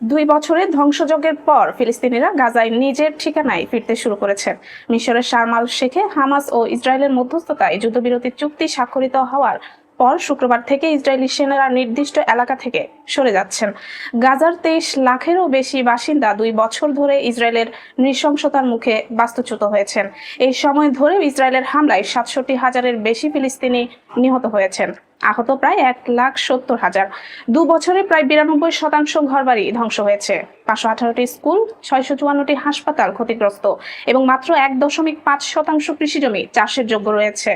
দুই বছরের ধ্বংসযজ্ঞের পর ফিলিস্তিনিরা গাজায় নিজের ঠিকানায় ফিরতে শুরু করেছেন মিশরের শারমাল শেখে হামাস ও ইসরায়েলের মধ্যস্থতায় যুদ্ধবিরতি চুক্তি স্বাক্ষরিত হওয়ার পর শুক্রবার থেকে ইসরায়েলি সেনারা নির্দিষ্ট এলাকা থেকে সরে যাচ্ছেন। গাজার তেইশ লাখেরও বেশি বাসিন্দা দুই বছর ধরে ইসরায়েলের নৃশংসতার মুখে বাস্তুচ্যুত হয়েছেন। এই সময় ধরে ইসরায়েলের হামলায় সাতষট্টি হাজারের বেশি ফিলিস্তিনি নিহত হয়েছেন। আহত প্রায় এক লাখ সত্তর হাজার। দু বছরে প্রায় বিরানব্বই শতাংশ ঘরবাড়ি ধ্বংস হয়েছে। পাঁচশো আঠারোটি স্কুল, ছয়শো চুয়ান্নটি হাসপাতাল ক্ষতিগ্রস্ত এবং মাত্র এক দশমিক পাঁচ শতাংশ কৃষিজমি চাষের যোগ্য রয়েছে।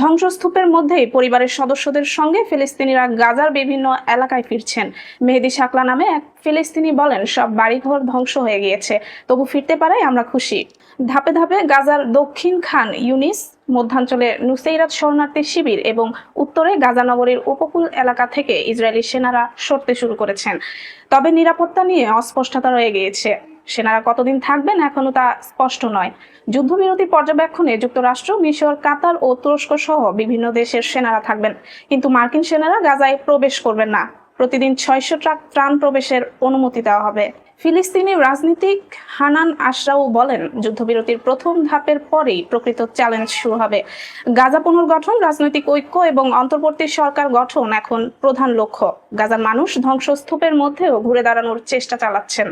ধ্বংসস্তূপের মধ্যেই পরিবারের সদস্যদের সঙ্গে ফিলিস্তিনিরা গাজার বিভিন্ন এলাকায় ফিরছেন। মেহেদি শাকলা নামে এক ফিলিস্তিনি বলেন, সব বাড়িঘর ধ্বংস হয়ে গিয়েছে। তবু ফিরতে পারাই আমরা খুশি। ধাপে ধাপে গাজার দক্ষিণ খান ইউনিস, মধ্যাঞ্চলে নুসেইরাত শরণার্থী শিবির এবং উত্তরে গাজা নগরীর উপকূল এলাকা থেকে ইসরায়েলি সেনারা সরতে শুরু করেছেন। তবে নিরাপত্তা নিয়ে অস্পষ্টতা রয়ে গিয়েছে। সেনারা কতদিন থাকবেন এখনও তা স্পষ্ট নয়। যুদ্ধবিরতি পর্যবেক্ষণে যুক্তরাষ্ট্র, মিশর, কাতার ও তুরস্ক সহ বিভিন্ন দেশের সেনারা থাকবেন। কিন্তু মার্কিন সেনারা গাজায় প্রবেশ করবেন না। প্রতিদিন ছয়শো ট্রাক ত্রাণ প্রবেশের অনুমতি দেওয়া হবে। ফিলিস্তিনি রাজনীতিক হানান আশরাও বলেন, যুদ্ধবিরতির প্রথম ধাপের পরেই প্রকৃত চ্যালেঞ্জ শুরু হবে। গাজা পুনর্গঠন, রাজনৈতিক ঐক্য এবং অন্তর্বর্তী সরকার গঠন এখন প্রধান লক্ষ্য। গাজার মানুষ ধ্বংসস্তূপের মধ্যেও ঘুরে দাঁড়ানোর চেষ্টা চালাচ্ছেন।